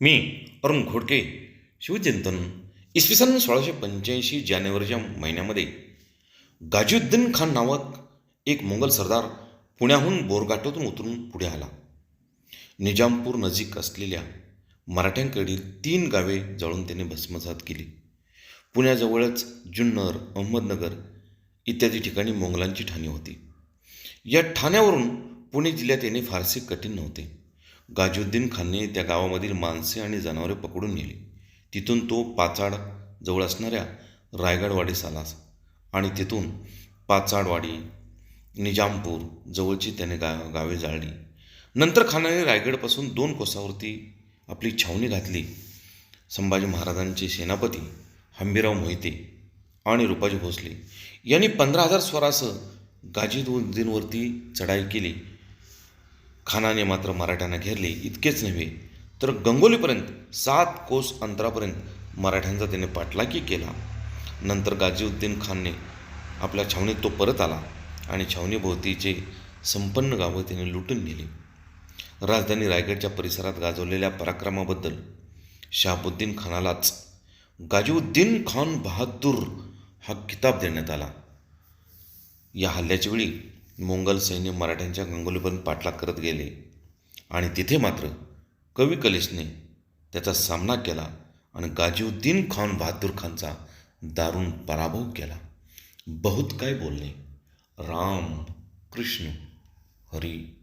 मी अरुण घोडके शिवचिंतन इसवी सन सोळाशे पंच्याऐंशी जानेवारीच्या महिन्यामध्ये गाजीउद्दीन खान नावक एक मोंगल सरदार पुण्याहून बोरघाटातून उतरून पुढे आला. निजामपूर नजीक असलेल्या मराठ्यांकडील तीन गावे जळून त्याने भस्मसात केली. पुण्याजवळच जुन्नर अहमदनगर इत्यादी ठिकाणी मोंगलांची ठाणी होती. या ठाण्यावरून पुणे जिल्ह्यात येणे फारसे कठीण नव्हते. गाजुद्दीन खानने त्या गावामधील माणसे आणि जनावरे पकडून नेली. तिथून तो पाचाड जवळ असणाऱ्या रायगडवाडीस आला आणि तिथून पाचाडवाडी निजामपूर जवळची त्याने गा गावे जाळली. नंतर खानाने रायगडपासून दोन कोसावरती आपली छावणी घातली. संभाजी महाराजांचे सेनापती हंबीराव मोहिते आणि रुपाजी भोसले यांनी पंधरा हजार स्वरासह गाजीउद्दीनवरती चढाई केली. खानाने मात्र मराठ्यांना घेरले इतकेच नव्हे तर गंगोलीपर्यंत सात कोस अंतरापर्यंत मराठ्यांचा त्याने पाठलाकी केला. नंतर गाजीउद्दीन खानने आपल्या छावणीत तो परत आला आणि छावणीभोवतीचे संपन्न गावं त्याने लुटून नेली. राजधानी रायगडच्या परिसरात गाजवलेल्या पराक्रमाबद्दल शहाबुद्दीन खानालाच गाजीउद्दीन खान बहादूर हा किताब देण्यात आला. या हल्ल्याच्या वेळी मोंगल सैन्य मराठ्यांच्या गंगोलीपर्यंत पाठलाग करत गेले. आणि तिथे मात्र कवी कलेशने त्याचा सामना केला आणि गाजीउद्दीन खान बहादूर खानचा दारुण पराभव केला. बहुत काय बोलणे. राम कृष्ण हरी.